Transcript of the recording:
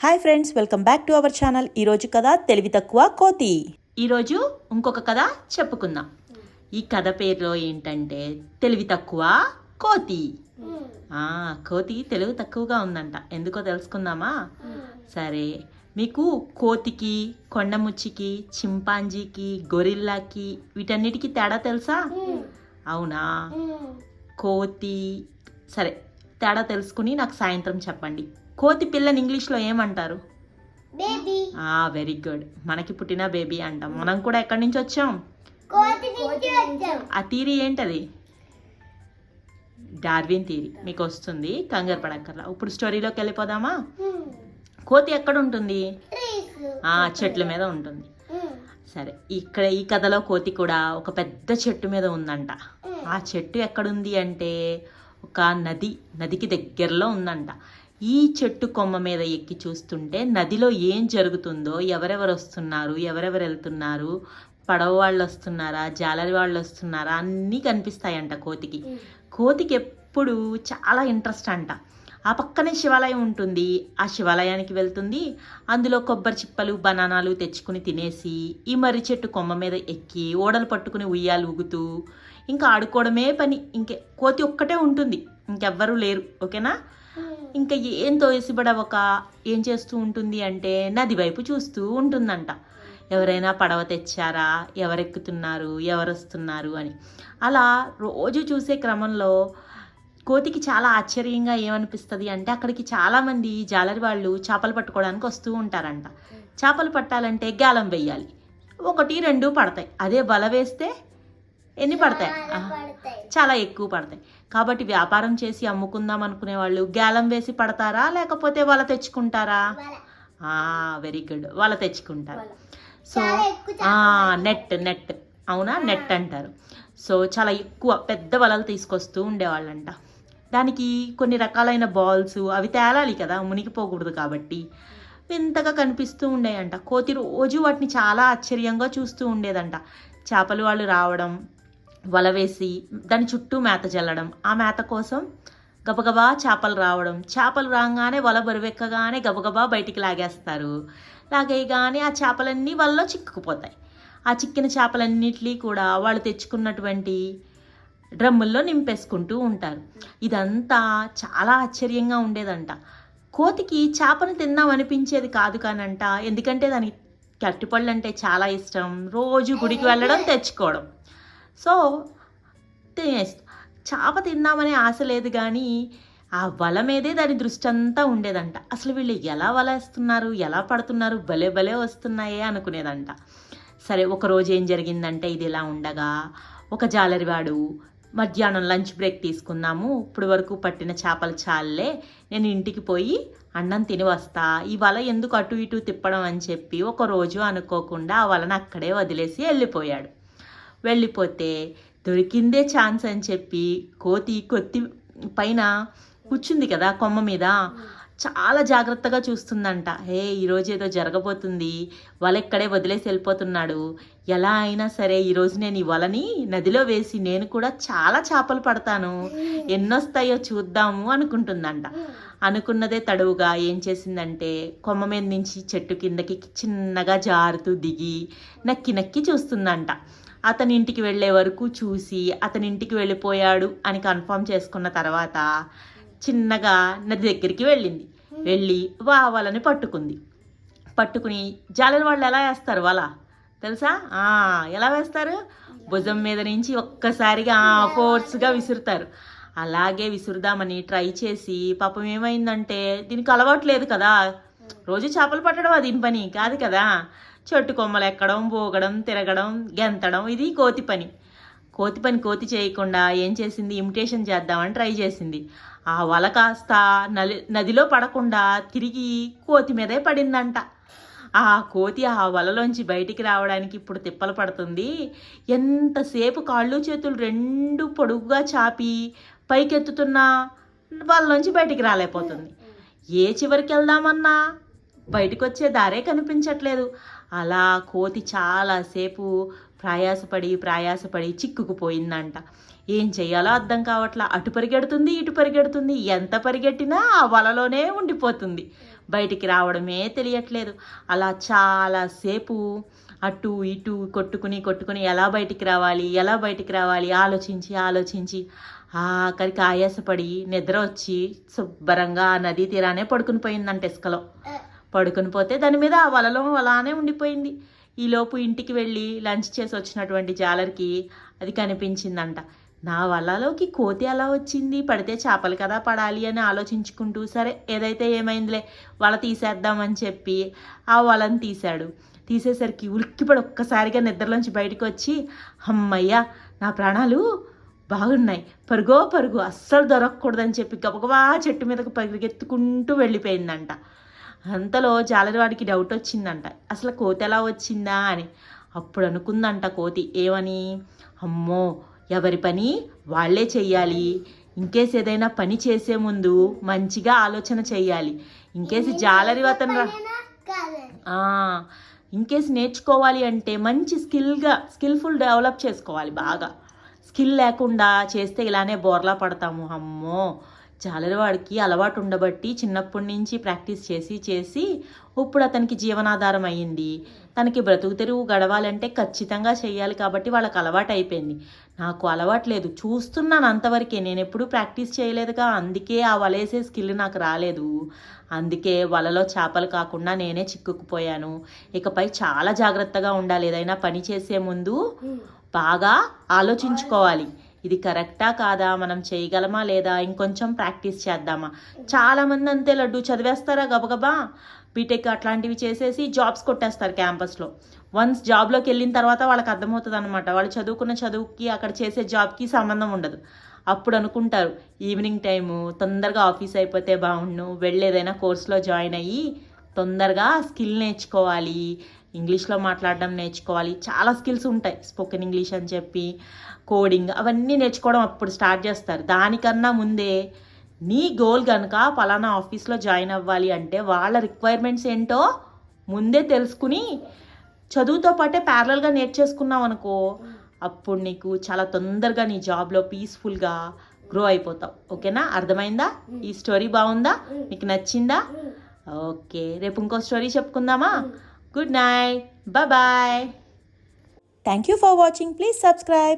Hi friends welcome back to our channel ఈరోజు కథ తెలివి తక్కువ కోతి. ఈరోజు ఇంకొక కథ చెప్పుకుందాం. ఈ కథ పేరులో ఏంటంటే తెలివి తక్కువ కోతి. ఆ, కోతి తెలివి తక్కువగా ఉందంట. ఎందుకో తెలుసుకుందామా? సరే మీకు కోతికి కొండముచ్చికి చింపాంజీకి గొరిల్లాకి వీటన్నిటికీ తేడా తెలుసా? అవునా? కోతి సరే తేడా తెలుసుకుని నాకు సాయంత్రం చెప్పండి. కోతి పిల్లని ఇంగ్లీష్లో ఏమంటారు? బేబీ. ఆ వెరీ గుడ్. మనకి పుట్టిన బేబీ అంటాం. మనం కూడా ఎక్కడి నుంచి వచ్చాం? ఆ థీరీ ఏంటది? డార్విన్ థీరీ మీకు వస్తుంది. కంగారు పడక్కర్లా. ఇప్పుడు స్టోరీలోకి వెళ్ళిపోదామా? కోతి ఎక్కడ ఉంటుంది? ఆ చెట్ల మీద ఉంటుంది. సరే ఇక్కడ ఈ కథలో కోతి కూడా ఒక పెద్ద చెట్టు మీద ఉందంట. ఆ చెట్టు ఎక్కడుంది అంటే ఒక నది నదికి దగ్గరలో ఉందంట. ఈ చెట్టు కొమ్మ మీద ఎక్కి చూస్తుంటే నదిలో ఏం జరుగుతుందో ఎవరెవరు వస్తున్నారు ఎవరెవరు వెళ్తున్నారు పడవ వాళ్ళు వస్తున్నారా జాలరి వాళ్ళు వస్తున్నారా అన్నీ కనిపిస్తాయంట కోతికి. కోతికి ఎప్పుడు చాలా ఇంట్రెస్ట్ అంట. ఆ పక్కనే శివాలయం ఉంటుంది. ఆ శివాలయానికి వెళ్తుంది. అందులో కొబ్బరి చిప్పలు బనానాలు తెచ్చుకుని తినేసి ఈ మర్రి చెట్టు కొమ్మ మీద ఎక్కి ఓడలు పట్టుకుని ఉయ్యాలు ఊగుతూ ఇంకా ఆడుకోవడమే పని. ఇంకే కోతి ఒక్కటే ఉంటుంది. ఇంకెవ్వరూ లేరు. ఓకేనా? ఇంకా ఏం తోసిబడవక ఏం చేస్తూ ఉంటుంది అంటే నది వైపు చూస్తూ ఉంటుందంట. ఎవరైనా పడవ తెచ్చారా? ఎవరెక్కుతున్నారు? ఎవరు వస్తున్నారు అని. అలా రోజు చూసే క్రమంలో కోతికి చాలా ఆశ్చర్యంగా ఏమనిపిస్తుంది అంటే అక్కడికి చాలామంది జాలరి వాళ్ళు చేపలు పట్టుకోవడానికి వస్తూ ఉంటారంట. చేపలు పట్టాలంటే గాలం వెయ్యాలి. ఒకటి రెండు పడతాయి. అదే బల వేస్తే ఎన్ని పడతాయి? చాలా ఎక్కువ పడతాయి. కాబట్టి వ్యాపారం చేసి అమ్ముకుందాం అనుకునే వాళ్ళు గాలం వేసి పడతారా? లేకపోతే వాళ్ళ తెచ్చుకుంటారా. వెరీ గుడ్ వాళ్ళ తెచ్చుకుంటారు. సో నెట్ నెట్ అవునా? నెట్ అంటారు. సో చాలా ఎక్కువ పెద్ద వలలు తీసుకొస్తూ ఉండేవాళ్ళంట. దానికి కొన్ని రకాలైన బాల్స్ అవి తేలాలి కదా మునిగిపోకూడదు కాబట్టి. వింతగా కనిపిస్తూ ఉండేయంట. కోతి రోజు వాటిని చాలా ఆశ్చర్యంగా చూస్తూ ఉండేదంట. చేపలు వాళ్ళు రావడం వల వేసి దాని చుట్టూ మేత చల్లడం ఆ మేత కోసం గబగబా చేపలు రావడం. చేపలు రాగానే వల బరువెక్కగానే గబగబా బయటికి లాగేస్తారు. లాగేయగానే ఆ చేపలన్నీ వలలో చిక్కుకుపోతాయి. ఆ చిక్కిన చేపలన్నిటినీ కూడా వాళ్ళు తెచ్చుకున్నటువంటి డ్రమ్ముల్లో నింపేసుకుంటూ ఉంటారు. ఇదంతా చాలా ఆశ్చర్యంగా ఉండేదంట. కోతికి చేపను తిందాం అనిపించేది కాదు కానంట. ఎందుకంటే దానికి కట్టిపళ్ళు అంటే చాలా ఇష్టం. రోజు గుడికి వెళ్ళడం తెచ్చుకోవడం. సో తినేస్తా చేప తిందామనే ఆశ లేదు కానీ ఆ వల మీదే దాని దృష్టి అంతా ఉండేదంట. అసలు వీళ్ళు ఎలా వలేస్తున్నారు ఎలా పడుతున్నారు భలే భలే వస్తున్నాయే అనుకునేదంట. సరే ఒక రోజు ఏం జరిగిందంటే ఇది ఇలా ఉండగా ఒక జాలరివాడు మధ్యాహ్నం లంచ్ బ్రేక్ తీసుకుందాము ఇప్పుడు వరకు పట్టిన చేపలు చాలే నేను ఇంటికి పోయి అన్నం తిని వస్తా ఈ వల ఎందుకు అటు ఇటు తిప్పడం అని చెప్పి ఒకరోజు అనుకోకుండా ఆ వలను అక్కడే వదిలేసి వెళ్ళిపోయాడు. వెళ్ళిపోతే దొరికిందే ఛాన్స్ అని చెప్పి కోతి కొత్తి పైన కూర్చుంది కదా కొమ్మ మీద. చాలా జాగ్రత్తగా చూస్తుందంట. హే ఈరోజు ఏదో జరగబోతుంది. వల ఇక్కడే వదిలేసి వెళ్ళిపోతున్నాడు. ఎలా అయినా సరే ఈరోజు నేను ఈ వలని నదిలో వేసి నేను కూడా చాలా చేపలు పడతాను. ఎన్నొస్తాయో చూద్దాము అనుకుంటుందంట. అనుకున్నదే తడువుగా ఏం చేసిందంటే కొమ్మ మీద నుంచి చెట్టు కిందకి చిన్నగా జారుతూ దిగి నక్కి నక్కి చూస్తుందంట. అతని ఇంటికి వెళ్ళే వరకు చూసి అతని ఇంటికి వెళ్ళిపోయాడు అని కన్ఫర్మ్ చేసుకున్న తర్వాత చిన్నగా నది దగ్గరికి వెళ్ళింది. వెళ్ళి వావలని పట్టుకుంది. పట్టుకుని జాలరి వాళ్ళు ఎలా వేస్తారు వల తెలుసా? ఎలా వేస్తారు? భుజం మీద నుంచి ఒక్కసారిగా ఫోర్స్గా విసురుతారు. అలాగే విసురుదామని ట్రై చేసి పాపం ఏమైందంటే దీనికి అలవాట్లేదు కదా. రోజు చేపలు పట్టడం అది దీని పని కాదు కదా. చెట్టు కొమ్మలు ఎక్కడం పోగడం తిరగడం గెంతడం ఇది కోతి పని. కోతి పని కోతి చేయకుండా ఏం చేసింది? ఇమిటేషన్ చేద్దామని ట్రై చేసింది. ఆ వల కాస్త నలి నదిలో పడకుండా తిరిగి కోతి మీదే పడిందంట. ఆ కోతి ఆ వలలోంచి బయటికి రావడానికి ఇప్పుడు తిప్పలు పడుతుంది. ఎంతసేపు కాళ్ళు చేతులు రెండు పొడుగుగా చాపి పైకెత్తుతున్నా వలలోంచి బయటికి రాలేకపోతుంది. ఏ చివరికి వెళ్దామన్నా? బయటకు వచ్చే దారే కనిపించట్లేదు. అలా కోతి చాలాసేపు ప్రయాసపడి ప్రయాసపడి చిక్కుకుపోయిందంట. ఏం చేయాలో అర్థం కావట్లా. అటు పరిగెడుతుంది ఇటు పరిగెడుతుంది. ఎంత పరిగెట్టినా ఆ వలలోనే ఉండిపోతుంది. బయటికి రావడమే తెలియట్లేదు. అలా చాలాసేపు అటు ఇటు కొట్టుకుని కొట్టుకుని ఎలా బయటికి రావాలి ఎలా బయటికి రావాలి ఆలోచించి ఆలోచించి ఆఖరికి ఆయాసపడి నిద్ర వచ్చి శుభ్రంగా నదీ తీరానే పడుకుని పోయిందంట ఇసుకలో. పడుకుని పోతే దాని మీద ఆ వలలో అలానే ఉండిపోయింది. ఈలోపు ఇంటికి వెళ్ళి లంచ్ చేసి వచ్చినటువంటి జాలర్కి అది కనిపించిందంట. నా వలలోకి కోతి అలా వచ్చింది పడితే చేపలు కదా పడాలి అని ఆలోచించుకుంటూ సరే ఏదైతే ఏమైందిలే వల తీసేద్దామని చెప్పి ఆ వలను తీశాడు. తీసేసరికి ఉలిక్కిపడి ఒక్కసారిగా నిద్రలోంచి బయటకు వచ్చి అమ్మయ్యా నా ప్రాణాలు బాగున్నాయి. పరుగో పరుగు అస్సలు దొరకకూడదని చెప్పి గబగబా చెట్టు మీదకు పరిగెత్తుకుంటూ వెళ్ళిపోయిందంట. అంతలో జాలరివాడికి డౌట్ వచ్చిందంట. అసలు కోతి ఎలా వచ్చిందా అని. అప్పుడు అనుకుందంట కోతి ఏమని? అమ్మో ఎవరి పని వాళ్ళే చెయ్యాలి. ఇంకేస్ ఏదైనా పని చేసే ముందు మంచిగా ఆలోచన చెయ్యాలి. ఇంకేసి జాలరి అతను ఇంకేస్ నేర్చుకోవాలి అంటే మంచి స్కిల్గా స్కిల్ఫుల్ డెవలప్ చేసుకోవాలి బాగా. స్కిల్ లేకుండా చేస్తే ఇలానే బోర్లా పడతాము. అమ్మో జాలరివాడికి అలవాటు ఉండబట్టి చిన్నప్పటి నుంచి ప్రాక్టీస్ చేసి చేసి ఇప్పుడు అతనికి జీవనాధారం అయ్యింది. తనకి బ్రతుకు తెరువు గడవాలంటే ఖచ్చితంగా చేయాలి కాబట్టి వాళ్ళకి అలవాటు అయిపోయింది. నాకు అలవాటు లేదు. చూస్తున్నాను అంతవరకే. నేను ఎప్పుడూ ప్రాక్టీస్ చేయలేదుగా. అందుకే ఆ వలేసే స్కిల్ నాకు రాలేదు. అందుకే వలలో చేపలు కాకుండా నేనే చిక్కుకుపోయాను. ఇకపై చాలా జాగ్రత్తగా ఉండాలి. ఏదైనా పని చేసే ముందు బాగా ఆలోచించుకోవాలి. ఇది కరెక్టా కాదా? మనం చేయగలమా లేదా? ఇంకొంచెం ప్రాక్టీస్ చేద్దామా? చాలామంది అంతే లడ్డు చదివేస్తారా గబగబా? బీటెక్ అట్లాంటివి చేసేసి జాబ్స్ కొట్టేస్తారు క్యాంపస్లో. వన్స్ జాబ్లోకి వెళ్ళిన తర్వాత వాళ్ళకి అర్థమవుతుంది అనమాట వాళ్ళు చదువుకున్న చదువుకి అక్కడ చేసే జాబ్కి సంబంధం ఉండదు. అప్పుడు అనుకుంటారు ఈవినింగ్ టైము తొందరగా ఆఫీస్ అయిపోతే బాగుండు వెళ్ళేదైనా కోర్సులో జాయిన్ అయ్యి తొందరగా స్కిల్ నేర్చుకోవాలి. ఇంగ్లీష్లో మాట్లాడడం నేర్చుకోవాలి. చాలా స్కిల్స్ ఉంటాయి. స్పోకెన్ ఇంగ్లీష్ అని చెప్పి కోడింగ్ అవన్నీ నేర్చుకోవడం అప్పుడు స్టార్ట్ చేస్తారు. దానికన్నా ముందే నీ గోల్ కనుక పలానా ఆఫీస్లో జాయిన్ అవ్వాలి అంటే వాళ్ళ రిక్వైర్మెంట్స్ ఏంటో ముందే తెలుసుకుని చదువుతో పాటే ప్యారలల్గా నేర్చేసుకున్నావు అనుకో అప్పుడు నీకు చాలా తొందరగా నీ జాబ్లో పీస్ఫుల్గా గ్రో అయిపోతావు. ఓకేనా? అర్థమైందా? ఈ స్టోరీ బాగుందా? నీకు నచ్చిందా? ఓకే. రేపు ఇంకో స్టోరీ చెప్పుకుందామా? Good night. Bye bye. Thank you for watching. Please subscribe.